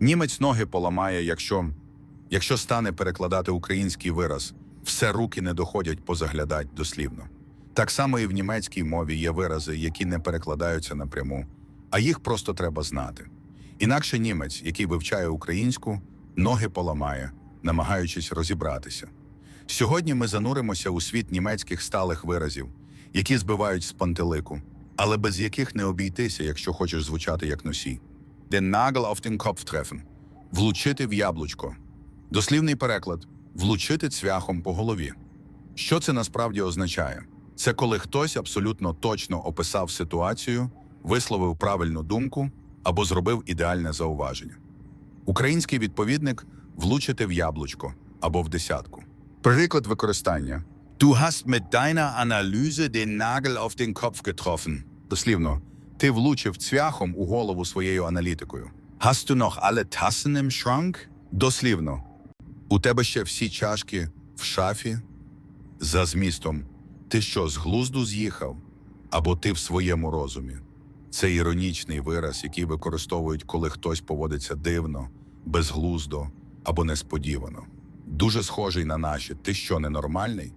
Німець ноги поламає, якщо, якщо стане перекладати український вираз, все руки не доходять позаглядать дослівно. Так само і в німецькій мові є вирази, які не перекладаються напряму, а їх просто треба знати. Інакше німець, який вивчає українську, ноги поламає, намагаючись розібратися. Сьогодні ми зануримося у світ німецьких сталих виразів, які збивають з пантелику, але без яких не обійтися, якщо хочеш звучати як носій. Den Nagel auf den Kopf treffen – влучити в яблучко. Дослівний переклад влучити цвяхом по голові. Що це насправді означає? Це коли хтось абсолютно точно описав ситуацію, висловив правильну думку або зробив ідеальне зауваження. Український відповідник влучити в яблучко або в десятку. Приклад використання. Du hast mit deiner Analyse den Nagel auf den Kopf getroffen. Дослівно, ти влучив цвяхом у голову своєю аналітикою. Hast du noch alle Tassen im Schrank? Дослівно. У тебе ще всі чашки в шафі? За змістом. Ти що, з глузду з'їхав? Або ти в своєму розумі? Це іронічний вираз, який використовують, коли хтось поводиться дивно, безглуздо або несподівано. Дуже схожий на наші. Ти що, ненормальний?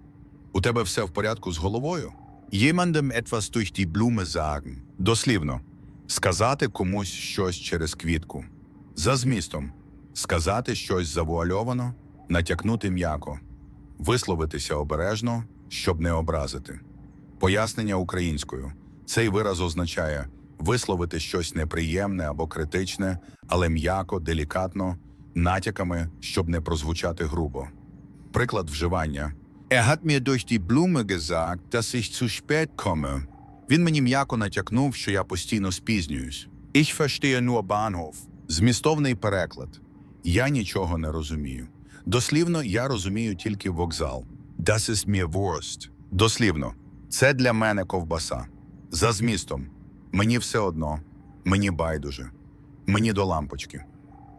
У тебе все в порядку з головою? Jemandem etwas durch die Blume sagen. Дослівно. Сказати комусь щось через квітку. За змістом. Сказати щось завуальовано, натякнути м'яко. Висловитися обережно, щоб не образити. Пояснення українською. Цей вираз означає висловити щось неприємне або критичне, але м'яко, делікатно, натяками, щоб не прозвучати грубо. Приклад вживання. Er hat mir durch die Blume gesagt, dass ich zu spät komme. Він мені м'яко натякнув, що я постійно спізнююсь. Ich verstehe nur Bahnhof. Змістовний переклад. Я нічого не розумію. Дослівно, я розумію тільки вокзал. Das ist mir Wurst. Дослівно. Це для мене ковбаса. За змістом. Мені все одно. Мені байдуже. Мені до лампочки.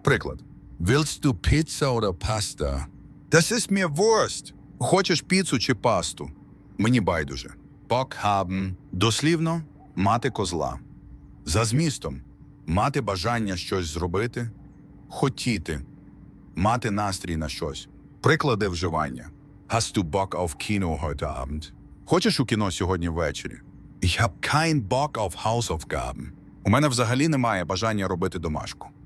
Приклад. Willst du Pizza oder Pasta? Das ist mir Wurst. Хочеш піцу чи пасту? Мені байдуже. Haben. Дослівно мати козла. За змістом мати бажання щось зробити, хотіти, мати настрій на щось. Приклади вживання. Hast du Bock auf Kino heute Abend? Хочеш у кіно сьогодні ввечері? Ich hab kein Bock auf Hausaufgaben. У мене взагалі немає бажання робити домашку.